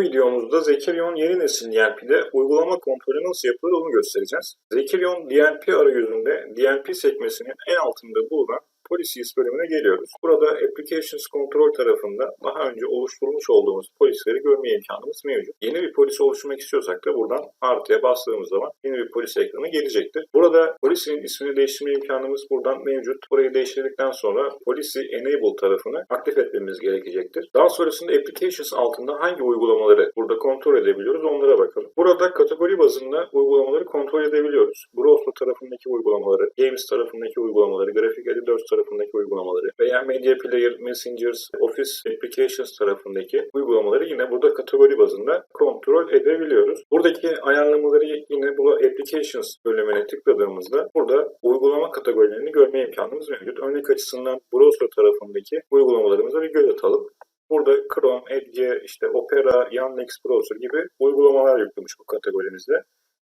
Bu videomuzda Zekerion yeni nesil DNP'de uygulama kontrolü nasıl yapılır onu göstereceğiz. Zekerion DNP arayüzünde DNP sekmesinin en altında bulunan Policies bölümüne geliyoruz. Burada Applications Control tarafında daha önce oluşturmuş olduğumuz polisleri görme imkanımız mevcut. Yeni bir polis oluşturmak istiyorsak da buradan artıya bastığımız zaman yeni bir polis ekranı gelecektir. Burada polisin ismini değiştirme imkanımız buradan mevcut. Burayı değiştirdikten sonra Policy Enable tarafını aktif etmemiz gerekecektir. Daha sonrasında Applications altında hangi uygulamaları burada kontrol edebiliyoruz onlara bakalım. Burada kategori bazında uygulamaları kontrol edebiliyoruz. Browser tarafındaki uygulamaları, Games tarafındaki uygulamaları, Graphic Editor tarafındaki uygulamaları veya Media Player, Messengers, Office Applications tarafındaki uygulamaları yine burada kategori bazında kontrol edebiliyoruz. Buradaki ayarlamaları yine bu Applications bölümüne tıkladığımızda burada uygulama kategorilerini görme imkanımız mevcut. Örnek açısından browser tarafındaki uygulamalarımıza bir göz atalım. Burada Chrome, Edge, işte Opera, Yandex Browser gibi uygulamalar yüklemiş bu kategorimizde.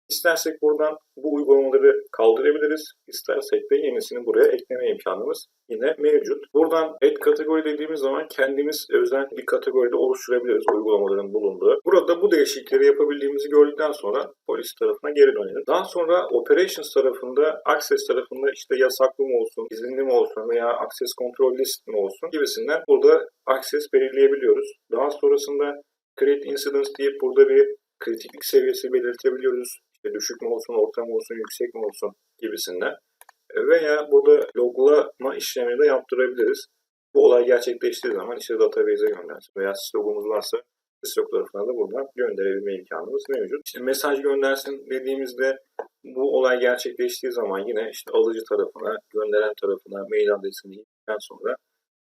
İstersek buradan bu uygulamaları kaldırabiliriz. İstersek de yenisini buraya ekleme imkanımız yine mevcut. Buradan add kategori dediğimiz zaman kendimiz özel bir kategoride oluşturabiliriz uygulamaların bulunduğu. Burada bu değişiklikleri yapabildiğimizi gördükten sonra polis tarafına geri dönelim. Daha sonra operations tarafında access tarafında işte yasaklı mı olsun, izinli mi olsun veya access control list mi olsun gibisinden burada access belirleyebiliyoruz. Daha sonrasında create incidents deyip burada bir kritiklik seviyesi belirtebiliyoruz. Düşük mü olsun, orta mı olsun, yüksek mi olsun gibisinden. Veya burada loglama işlemini de yaptırabiliriz. Bu olay gerçekleştiği zaman işte database'e göndersin veya logumuz varsa stok tarafına da buradan gönderebilme imkanımız mevcut. İşte mesaj göndersin dediğimizde bu olay gerçekleştiği zaman yine işte alıcı tarafına, gönderen tarafına mail adresini girdikten sonra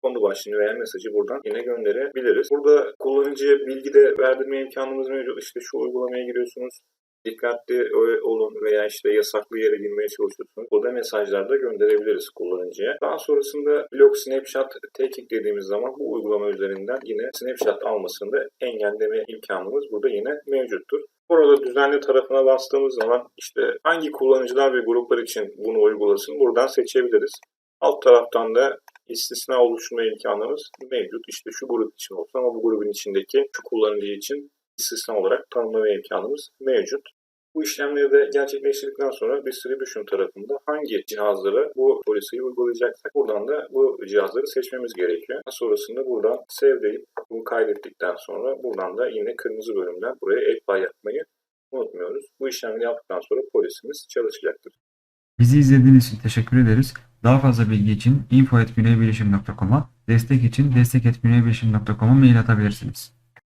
konu başlığını veya mesajı buradan yine gönderebiliriz. Burada kullanıcıya bilgi de verdirme imkanımız mevcut. İşte şu uygulamaya giriyorsunuz, dikkatli olun veya işte yasaklı yere girmeye çalışıyorsunuz. Mesajlar da gönderebiliriz kullanıcıya. Daha sonrasında blok snapshot taking dediğimiz zaman bu uygulama üzerinden yine snapshot almasını da engelleme imkanımız burada yine mevcuttur. Burada düzenli tarafına bastığımız zaman işte hangi kullanıcılar ve gruplar için bunu uygulasın buradan seçebiliriz. Alt taraftan da istisna oluşturma imkanımız mevcut. İşte şu grup için olsun ama bu grubun içindeki şu kullanıcı için istisna olarak tanımlama imkanımız mevcut. Bu işlemleri de gerçekleştirdikten sonra distribution tarafında hangi cihazlara bu polisiyi uygulayacaksak buradan da bu cihazları seçmemiz gerekiyor. Sonrasında buradan save deyip bunu kaydettikten sonra buradan da yine kırmızı bölümden buraya apply yapmayı unutmuyoruz. Bu işlemleri yaptıktan sonra polisimiz çalışacaktır. Bizi izlediğiniz için teşekkür ederiz. Daha fazla bilgi için info.güneybilişim.com'a, destek için destek.güneybilişim.com'a mail atabilirsiniz.